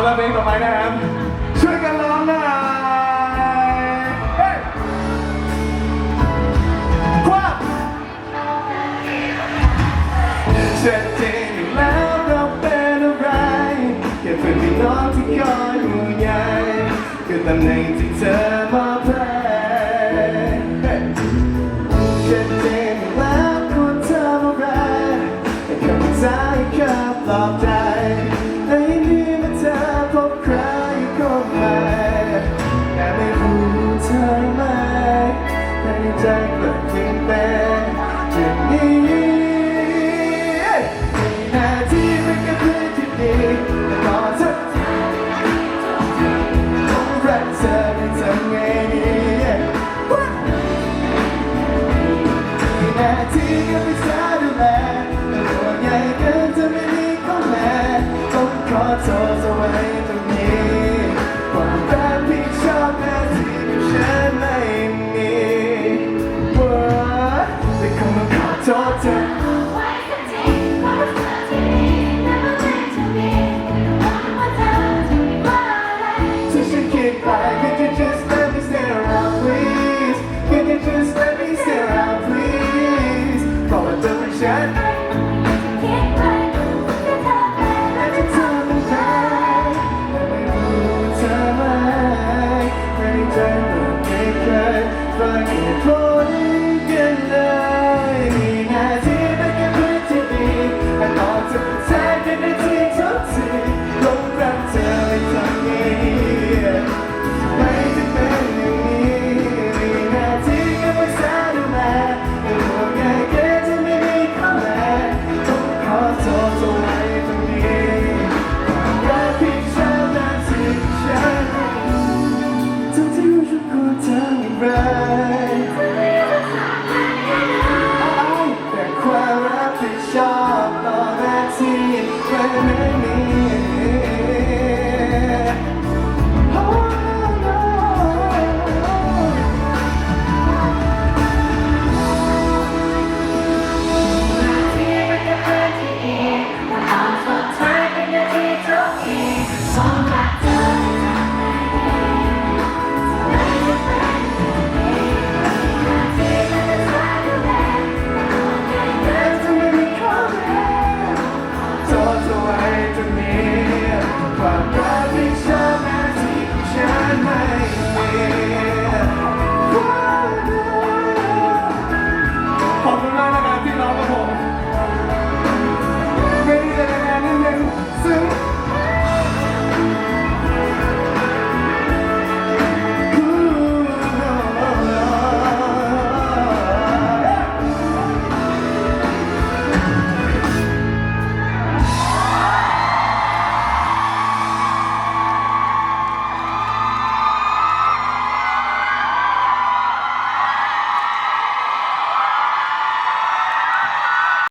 ำหรับเพลงต่อไปนะครับ ช่วยกันร้องหน่อยเฮ้ยคว้าชัดเจนอยู่แล้วเราเป็นอะไรแค่เพื่อนพี่น้องที่คอยห่วงใยคือตำแหน่งที่เธอมอบให้ เกินจะไม่มีข้อแม้ต้องขอโทษเอาไว้ friend